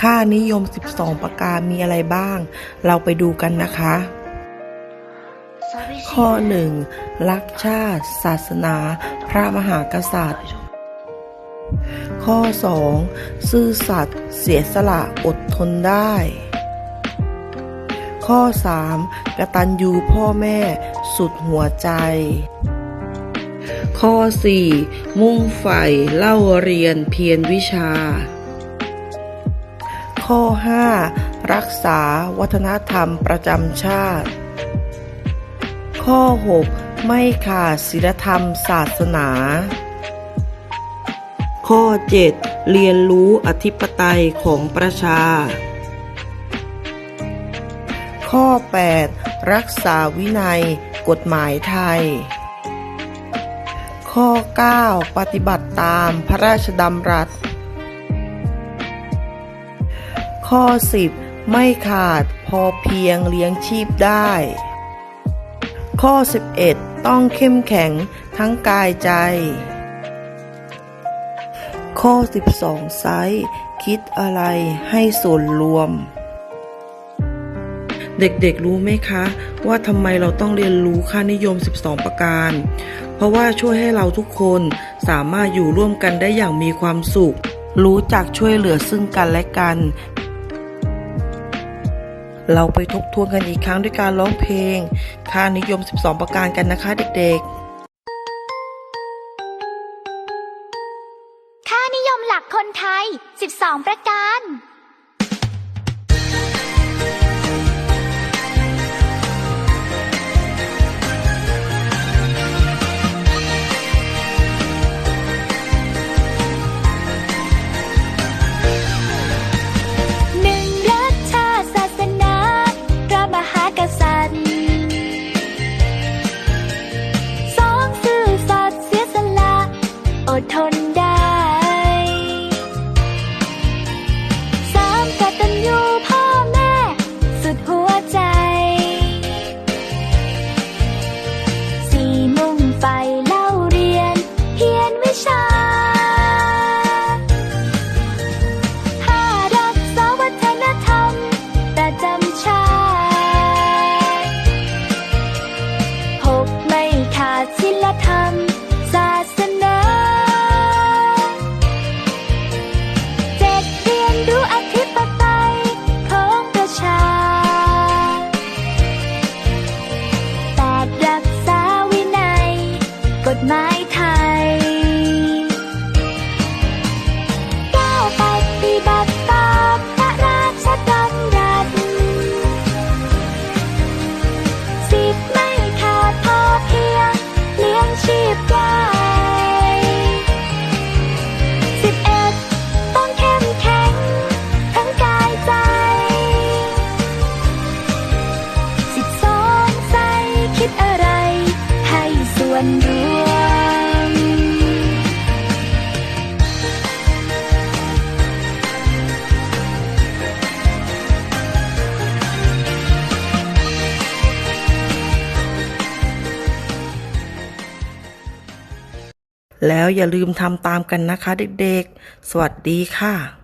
ค่านิยม 12 ประการมีอะไรบ้าง เราไปดูกันนะคะ ข้อ 1. รักชาติ ศาสนา พระมหากษัตริย์ ข้อ 2. ซื่อสัตย์เสียสละอดทนได้ ข้อ 3. กตัญญูพ่อแม่สุดหัวใจข้อ 4. มุ่งใฝ่เล่าเรียนเพียรวิชา ข้อ 5. รักษาวัฒนธรรมประจำชาติ ข้อ 6. ไม่ขาดศีลธรรมศาสนา ข้อ 7. เรียนรู้อธิปไตยของประชา ข้อ 8. รักษาวินัยกฎหมายไทย ข้อ 9. ปฏิบัติตามพระราชดำรัส ข้อ 10 ไม่ขาดพอเพียงเลี้ยงชีพได้ ข้อ 11 ต้องเข้มแข็งทั้งกายใจ ข้อ 12 ไซส์คิดอะไรให้ส่วนรวม เด็กๆรู้ไหมคะ ว่าทำไมเราต้องเรียนรู้ค่านิยม 12 ประการ เพราะว่าช่วยให้เราทุกคนสามารถอยู่ร่วมกันได้อย่างมีความสุขรู้จักช่วยเหลือซึ่งกันและกัน เราไปทบทวนกันอีกครั้งด้วยการร้องเพลง ค่านิยม 12 ประการกันนะคะเด็กๆ ค่านิยมหลักคนไทย 12 ประการ วนรวม แล้วอย่าลืมทำตามกันนะคะเด็กๆ สวัสดีค่ะ